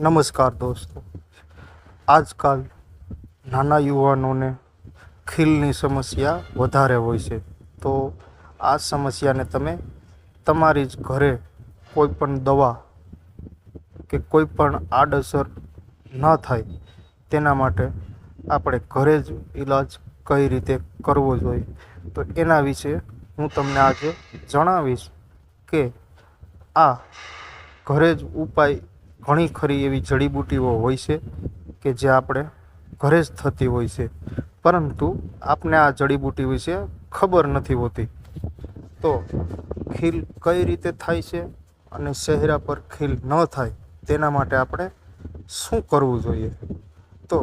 નમસ્કાર દોસ્તો. આજકાલ નાના યુવાનોને ખીલની સમસ્યા વધારે હોય છે. તો આ સમસ્યાને તમે તમારી જ ઘરે કોઈ પણ દવા કે કોઈ પણ આડઅસર ન થાય તેના માટે આપણે ઘરે જ ઈલાજ કઈ રીતે કરવો જોઈએ? તો એના વિશે હું તમને આજે જણાવીશ કે આ ઘરે જ ઉપાય ઘણી ખરી એવી જડીબુટ્ટીઓ હોય છે કે જે આપણે ઘરે જ થતી હોય છે. પરંતુ આપને આ જડીબુટ્ટી વિશે ખબર નથી હોતી. તો ખીલ કઈ રીતે થાય છે અને ચહેરા પર ખીલ ન થાય તેના માટે આપણે શું કરવું જોઈએ? તો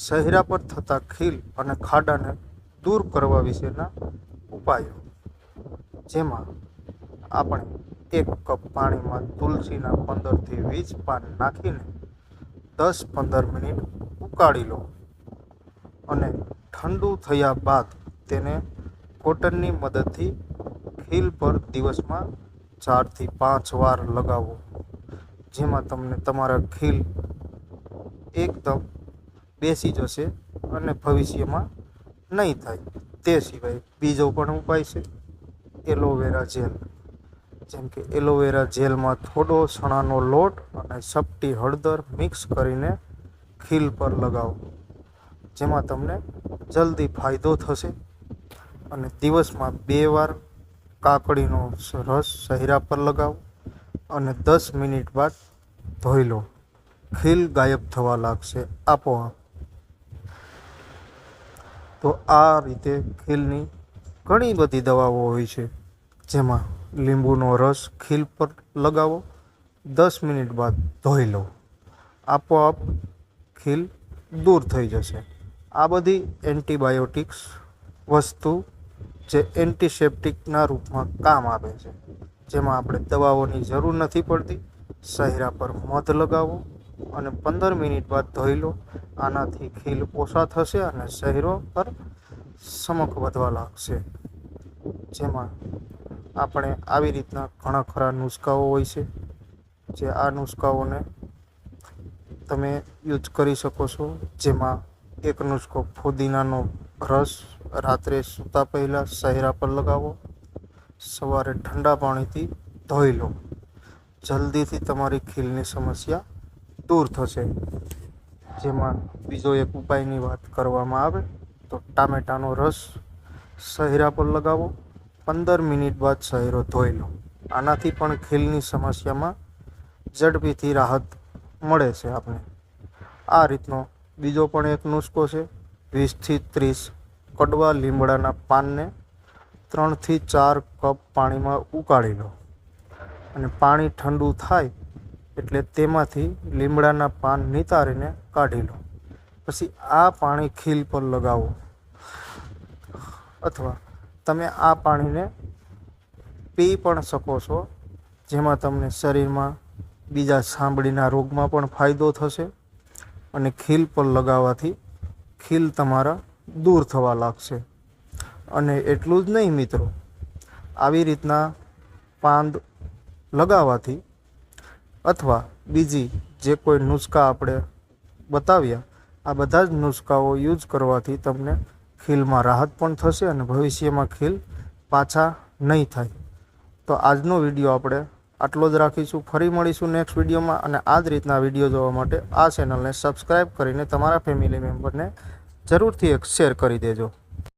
ચહેરા પર થતા ખીલ અને ખાડાને દૂર કરવા વિશેના ઉપાયો, જેમાં આપણે એક કપ પાણીમાં તુલસીના પંદરથી વીસ પાન નાખીને દસ પંદર મિનિટ ઉકાળી લો. અને ઠંડુ થયા બાદ તેને કોટનની મદદથી ખીલ પર દિવસમાં ચારથી પાંચ વાર લગાવો. જેમાં તમને તમારા ખીલ એકદમ બેસી જશે અને ભવિષ્યમાં નહીં થાય. તે સિવાય બીજો પણ ઉપાય છે, એલોવેરા જેલ. જેમ કે એલોવેરા જેલમાં થોડો ચણાનો લોટ અને ચપટી હળદર મિક્સ કરીને ખીલ પર લગાવો, જેમાં તમને જલ્દી ફાયદો થશે અને દિવસમાં બે વાર કાકડીનો રસ ચહેરા પર લગાવો અને દસ મિનિટ બાદ ધોઈ લો. ખીલ ગાયબ થવા લાગશે આપોઆપ. તો આ રીતે ખીલની ઘણી બધી દવાઓ હોય છે, જેમાં લીંબુનો રસ ખીલ પર લગાવો. દસ મિનિટ બાદ ધોઈ લો. આપોઆપ ખીલ દૂર થઈ જશે. આ બધી એન્ટીબાયોટિક્સ વસ્તુ જે એન્ટીસેપ્ટિકના રૂપમાં કામ આવે છે. જેમાં આપણે દવાઓની જરૂર નથી પડતી. સહેરા પર મધ લગાવો અને પંદર મિનિટ બાદ ધોઈ લો. આનાથી ખીલ ઓછા થશે અને શહેરો પર ચમક વધવા લાગશે. જેમાં આપણે આવી રીતના ઘણા ખરા નુસ્ખાઓ હોય છે, જે આ નુસ્ખાઓને તમે યુઝ કરી શકો છો. જેમાં એક નુસ્ખો ફુદીનાનો રસ રાત્રે સૂતા પહેલાં સહેરા પર લગાવો. સવારે ઠંડા પાણીથી ધોઈ લો. જલ્દીથી તમારી ખીલની સમસ્યા દૂર થશે. જેમાં બીજો એક ઉપાયની વાત કરવામાં આવે, તો ટામેટાનો રસ સહેરા પર લગાવો. પંદર મિનિટ બાદ ચહેરો ધોઈ લો આનાથી પણ ખીલની સમસ્યામાં ઝડપીથી રાહત મળે છે આપણે આ રીતનો બીજો પણ એક નુસ્ખો છે. વીસથી ત્રીસ કડવા લીમડાના પાનને ત્રણથી ચાર કપ પાણીમાં ઉકાળી લો. અને પાણી ઠંડુ થાય એટલે તેમાંથી લીમડાના પાન નિતારીને કાઢી લો. પછી આ પાણી ખીલ પર લગાવો. અથવા તમે આ પાણીને પી પણ શકો છો, જેમાં તમને શરીરમાં બીજા સાંભળીના રોગમાં પણ ફાયદો થશે અને ખીલ પર લગાવવાથી ખીલ તમારા દૂર થવા લાગશે. અને એટલું જ નહીં મિત્રો, આવી રીતના પાંદ લગાવવાથી અથવા બીજી જે કોઈ નુસ્ખા આપણે બતાવ્યા, આ બધા જ નુસ્ખાઓ યુઝ કરવાથી તમને ખીલમાં રાહત પણ થશે અને ભવિષ્યમાં ખીલ પાછા નહીં થાય. તો આજનો વીડિયો આપણે આટલો જ રાખીશું. ફરી મળીશું નેક્સ્ટ વિડીયોમાં અને આ જ રીતના વીડિયો જોવા માટે આ ચેનલને સબસ્ક્રાઈબ કરીને તમારા ફેમિલી મેમ્બરને જરૂરથી એક શેર કરી દેજો.